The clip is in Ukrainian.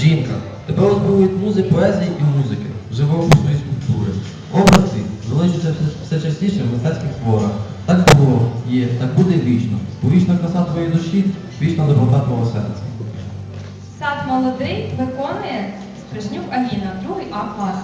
Жінка. Тебе озброюють музи поезії і музики, живопису і скульптури. Образ залишаться залишиться все, все частіше в мистецьких творах. Так було, є, так буде вічно. Бо вічна краса твоєї душі, вічна доброта твого серця. Сад молодий виконує Спришнюк Аліна, другий А клас.